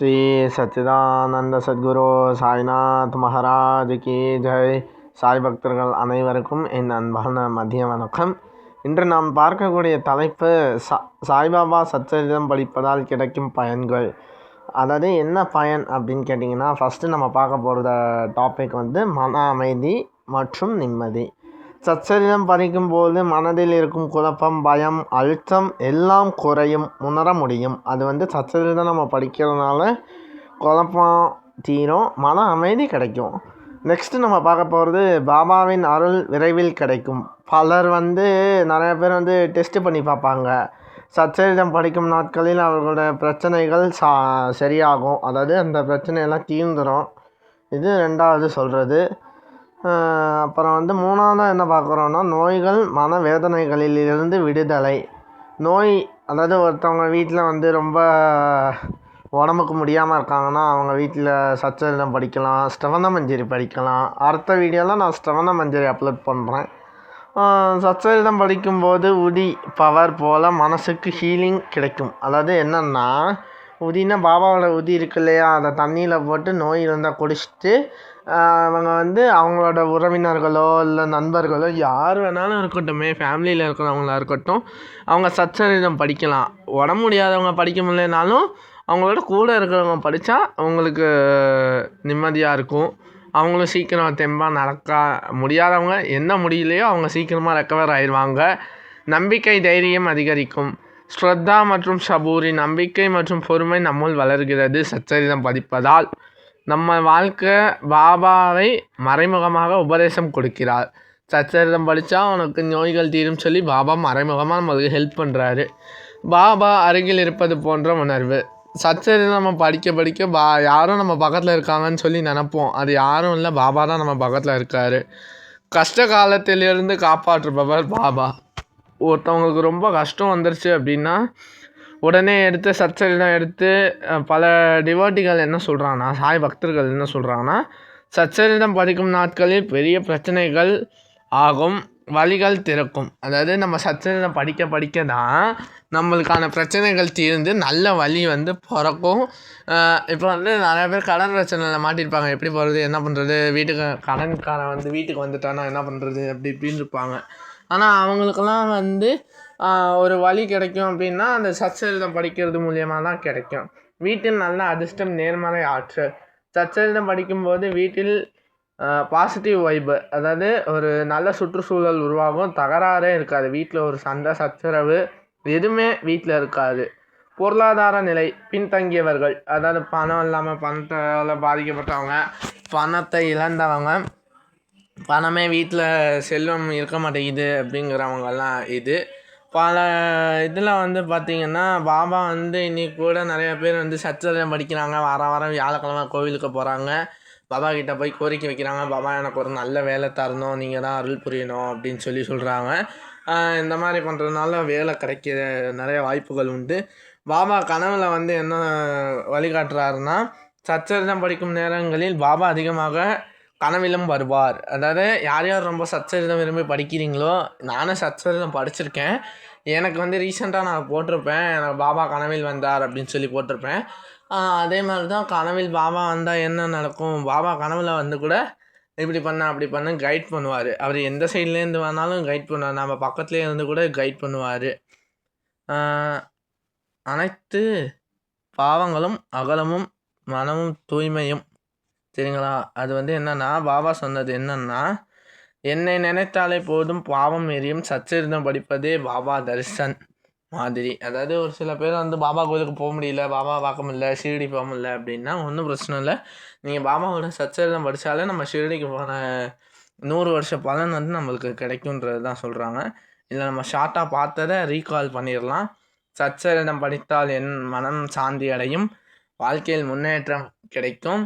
ஸ்ரீ சச்சிதானந்த சத்குரு சாய்நாத் மகாராஜ் கி ஜெய் சாய் பக்தர்கள் அனைவருக்கும் என் அன்பான மதிய வணக்கம். இன்று நாம் பார்க்கக்கூடிய தலைப்பு சா சாய்பாபா சச்சரிதம் படிப்பதால் கிடைக்கும் பயன்கள். அதாவது என்ன பயன் அப்படின்னு கேட்டிங்கன்னா ஃபஸ்ட்டு நம்ம பார்க்க போகிற டாபிக் வந்து மன அமைதி மற்றும் நிம்மதி. சச்சரிதம் படிக்கும்போது மனதில் இருக்கும் குழப்பம் பயம் அழுத்தம் எல்லாம் குறையும் உணர முடியும். அது வந்து சச்சரிதம் நம்ம படிக்கிறதுனால குழப்பம் தீரும் மன அமைதி கிடைக்கும். நெக்ஸ்ட்டு நம்ம பார்க்க போகிறது பாபாவின் அருள் விரைவில் கிடைக்கும். பலர் வந்து நிறைய பேர் வந்து டெஸ்ட்டு பண்ணி பார்ப்பாங்க. சச்சரிதம் படிக்கும் நாட்களில் அவர்களோட பிரச்சனைகள் சா சரியாகும். அதாவது அந்த பிரச்சனையெல்லாம் தீர்ந்துடும் இது ரெண்டாவது சொல்கிறது அப்புறம் வந்து மூணாவதாக என்ன பார்க்குறோன்னா நோய்கள் மன வேதனைகளிலிருந்து விடுதலை. நோய் அதாவது ஒருத்தவங்க வீட்டில் வந்து ரொம்ப உடம்புக்கு முடியாமல் இருக்காங்கன்னா அவங்க வீட்டில் சச்சரிதம் படிக்கலாம் ஸ்ரவண மஞ்சரி படிக்கலாம். அடுத்த வீடியோவில் நான் ஸ்ரவண மஞ்சரி அப்லோட் பண்ணுறேன் சச்சரிதம் படிக்கும்போது உதி பவர் போல் மனசுக்கு ஹீலிங் கிடைக்கும். அதாவது என்னென்னா உதினா பாபாவோட உதி இருக்கு இல்லையா? அதை தண்ணியில் போட்டு நோய் இருந்தால் குடிச்சிட்டு அவங்க வந்து அவங்களோட உறவினர்களோ இல்லை நண்பர்களோ யார் வேணாலும் இருக்கட்டுமே ஃபேமிலியில் இருக்கிறவங்களா இருக்கட்டும் அவங்க சச்சரிதம் படிக்கலாம். உடம்பு முடியாதவங்க படிக்க முடியலனாலும் அவங்களோட கூட இருக்கிறவங்க படித்தா அவங்களுக்கு நிம்மதியாக இருக்கும். அவங்களும் சீக்கிரம் தெம்பாக நடக்க முடியாதவங்க என்ன முடியலையோ அவங்க சீக்கிரமாக ரெக்கவர் ஆயிடுவாங்க. நம்பிக்கை தைரியம் அதிகரிக்கும். ஸ்ரத்தா மற்றும் சபூரி நம்பிக்கை மற்றும் பொறுமை நம்முள் வளர்கிறது சச்சரிதம் படிப்பதால் நம்ம வாழ்க்கை பாபாவை மறைமுகமாக உபதேசம் கொடுக்கிறார். சச்சரிதம் படித்தா உனக்கு நோய்கள் தீரும் சொல்லி பாபா மறைமுகமாக நம்மளுக்கு ஹெல்ப் பண்ணுறாரு பாபா அருகில் இருப்பது போன்ற உணர்வு. சச்சரிதம் நம்ம படிக்க படிக்க பா யாரும் நம்ம பக்கத்தில் இருக்காங்கன்னு சொல்லி நினப்போம். அது யாரும் இல்லை பாபா தான் நம்ம பக்கத்தில் இருக்கார். கஷ்ட காலத்திலிருந்து காப்பாற்றுபவர் பாபா. ஒருத்தவங்களுக்கு ரொம்ப கஷ்டம் வந்துருச்சு அப்படின்னா உடனே எடுத்து சச்சரிதம் எடுத்து பல டிவோட்டிகள் என்ன சொல்கிறாங்கன்னா சாய் பக்தர்கள் என்ன சொல்கிறாங்கன்னா சச்சரிதம் படிக்கும் நாட்களில் பெரிய பிரச்சனைகள் ஆகும் வழிகள் திறக்கும். அதாவது நம்ம சச்சரிதம் படிக்க படிக்க தான் நம்மளுக்கான பிரச்சனைகள் தீர்ந்து நல்ல வழி வந்து பிறக்கும். இப்போ வந்து நிறையா பேர் கடன் பிரச்சனையில் மாட்டியிருப்பாங்க எப்படி போகிறது என்ன பண்ணுறது வீட்டுக்கு கடன்காரன் வந்து வீட்டுக்கு வந்துட்டானா என்ன பண்ணுறது அப்படி இப்படின்னு இருப்பாங்க. ஆனால் அவங்களுக்கெல்லாம் வந்து ஒரு வழி கிடைக்கும் அப்படின்னா அந்த சச்சரிதம் படிக்கிறது மூலியமாக தான் கிடைக்கும். வீட்டில் நல்ல அதிர்ஷ்டம் நேர்மறை ஆற்றல். சச்சரிதம் படிக்கும்போது வீட்டில் பாசிட்டிவ் வைப்பு அதாவது ஒரு நல்ல சுற்றுச்சூழல் உருவாகும். தகராறே இருக்காது. வீட்டில் ஒரு சண்டை சச்சரவு எதுவுமே வீட்டில் இருக்காது. பொருளாதார நிலை பின்தங்கியவர்கள் அதாவது பணம் இல்லாமல் பணத்தால் பாதிக்கப்பட்டவங்க பணத்தை இழந்தவங்க பணமே வீட்டில் செல்வம் இருக்க மாட்டேங்குது அப்படிங்கிறவங்கெல்லாம் இது. பல இதில் வந்து பார்த்திங்கன்னா பாபா வந்து இன்றைக்கி கூட நிறைய பேர் வந்து சச்சரிதம் படிக்கிறாங்க. வாரம் வாரம் வியாழக்கிழமை கோவிலுக்கு போகிறாங்க பாபா கிட்டே போய் கோரிக்கை வைக்கிறாங்க. பாபா எனக்கு ஒரு நல்ல வேலை தரணும். நீங்கள் தான் அருள் புரியணும் அப்படின்னு சொல்லி சொல்கிறாங்க இந்த மாதிரி பண்ணுறதுனால வேலை கிடைக்க நிறைய வாய்ப்புகள் உண்டு. பாபா கனவில் வந்து என்ன வழிகாட்டுறாருன்னா சச்சரிதம் படிக்கும் நேரங்களில் பாபா அதிகமாக கனவிலும் வருவார். அதாவது யார் யார் ரொம்ப சச்சரிதம் விரும்பி படிக்கிறீங்களோ நானும் சச்சரிதம் படிச்சிருக்கேன். எனக்கு வந்து ரீசெண்டாக நான் போட்டிருப்பேன். எனக்கு பாபா கனவில் வந்தார் அப்படின்னு சொல்லி போட்டிருப்பேன். அதே மாதிரி தான் கனவில் பாபா வந்தால் என்ன நடக்கும்? பாபா கனவில் வந்து கூட இப்படி பண்ண அப்படி பண்ண கைட் பண்ணுவார். அவர் எந்த சைட்லேருந்து வேணாலும் கைட் பண்ணுவார். நம்ம பக்கத்துலேயே இருந்து கூட கைட் பண்ணுவார். அனைத்து பாவங்களும் அகலமும் மனமும் தூய்மையும் சரிங்களா அது வந்து என்னென்னா பாபா சொன்னது என்னென்னா என்னை நினைத்தாலே போதும் பாவம் எரியும். சச்சரிதம் படிப்பதே பாபா தரிசன் மாதிரி. அதாவது ஒரு சில பேர் வந்து பாபா கோயிலுக்கு போக முடியல பாபா பார்க்க முடியல ஷிரடி போக முடியல அப்படின்னா ஒன்றும் பிரச்சனை இல்லை. நீங்கள் பாபாவோட சச்சரிதம் படித்தாலே நம்ம ஷிரடிக்கு போன நூறு வருஷ பலன் வந்து நம்மளுக்கு கிடைக்குன்றது தான் சொல்கிறாங்க இல்லை நம்ம ஷார்ட்டாக பார்த்ததை ரீகால் பண்ணிடலாம். சச்சரிதம் படித்தால் என் மனம் சாந்தி அடையும் வாழ்க்கையில் முன்னேற்றம் கிடைக்கும்.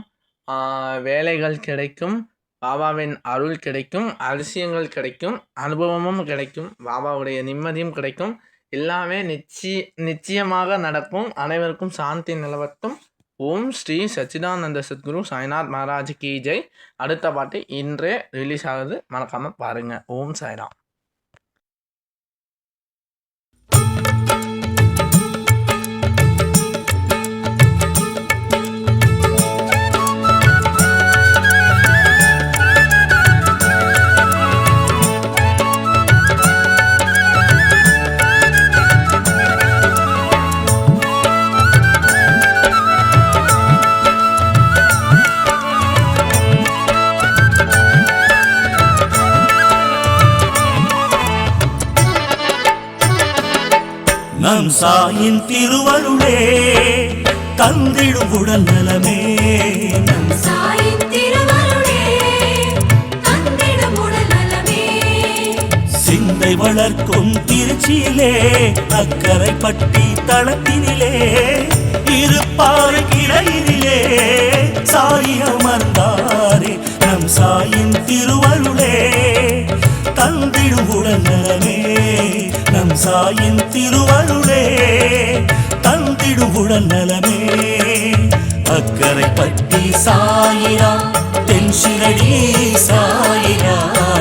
வேலைகள் கிடைக்கும் பாபாவின் அருள் கிடைக்கும் அதிசயங்கள் கிடைக்கும் அனுபவமும் கிடைக்கும் பாபாவுடைய நிம்மதியும் கிடைக்கும். எல்லாமே நிச்சய நிச்சயமாக நடக்கும். அனைவருக்கும் சாந்தி நிலவட்டும். ஓம் ஸ்ரீ சச்சிதானந்த சத்குரு சாய்நாத் மகாராஜ் கி ஜெய். அடுத்த பாட்டு இன்றே ரிலீஸ் ஆகுது. மறக்காமல் பாருங்கள் ஓம் சாய்ராம். சாயின் திருவருளே தந்திடும் உடல் நலமே. சிந்தை வளர்க்கும் திருச்சியிலே அக்கரை பட்டி தளத்தினிலே இருப்பாறை கிளையினிலே சாய் அமர்ந்தாரே. நம் சாயின் திருவருளே தந்திடும் உடல் சாயின் திருவருளே தந்திடும் உடல் நலமே. அக்கரை பட்டி சாயிரா தென் சிரடி சாயிராம்.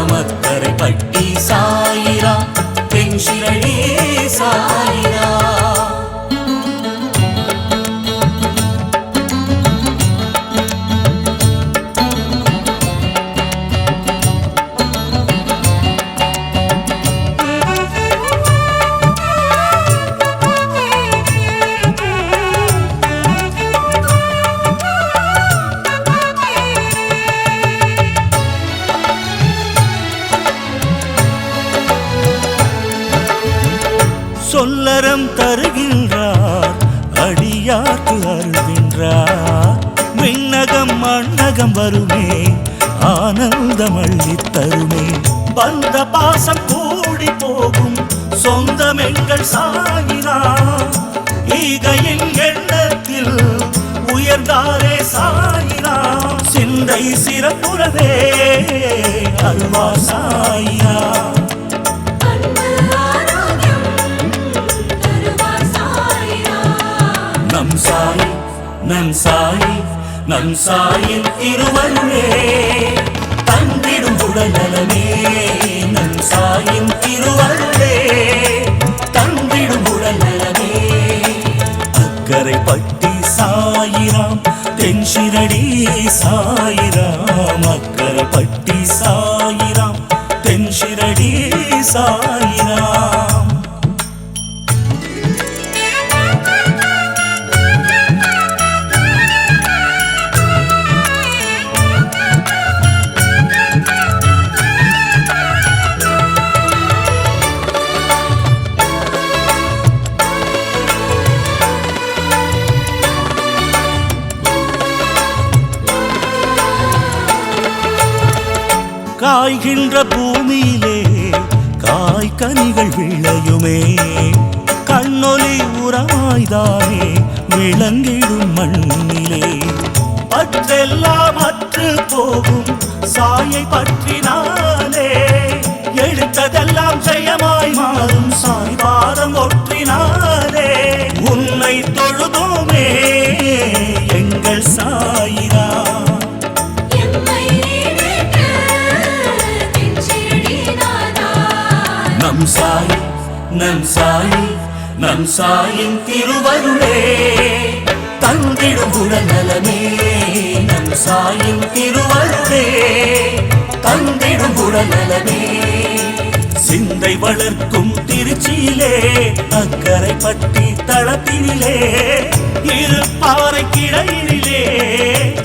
வந்த பாசம் கூடி போகும். சொந்தம் எங்கள் சாயினா ஈகையின் எண்ணத்தில் உயர்ந்தாரே சாயினா சிந்தை சிறப்புறவே அல்வா சாயினா நம் சாய் நம் சாய் நம் சாயின் திருவருளே தென்சிரடி சாயிராம் அக்கரை பட்டி சாயிராம் தென்சிரடி சாயிராம். காய்கின்ற பூமியிலே காய் கனிகள் விளையுமே. கண்ணொலி உரமாய்தானே விளங்கிடும் மண்ணிலே. பற்றெல்லாம் அற்று போகும் சாயை பற்றினாலே. நம் சாய் நம் சாயின் திருவருளே. தந்திடும் உடல்நலமே நம் சாயின் திருவருளே. தந்திடும் உடல்நலமே சிந்தை வளர்க்கும் திருச்சியிலே அக்கரை பட்டி தளத்தினிலே. பாறை கிளையினிலே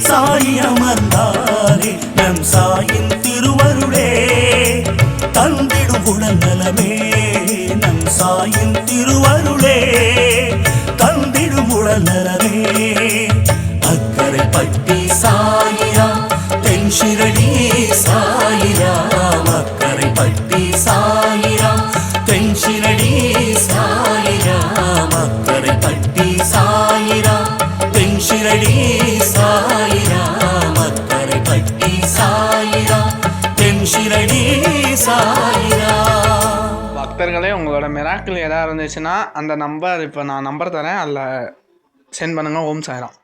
சாயி அமர்ந்தாரே நம் சாயின் திருவருளே. தந்திடும் உடல் நலமே சாயின் திருவருளே தந்திடும் உடல் நலமே. அக்கரை பட்டி சாயிரா நேயர்களே உங்களோட மிராக்கிள் எதாவது இருந்துச்சுன்னா அந்த நம்பர் இப்போ நான் நம்பர் தரேன். அதில் சென்ட் பண்ணுங்கள் ஓம் சாய்ராம்.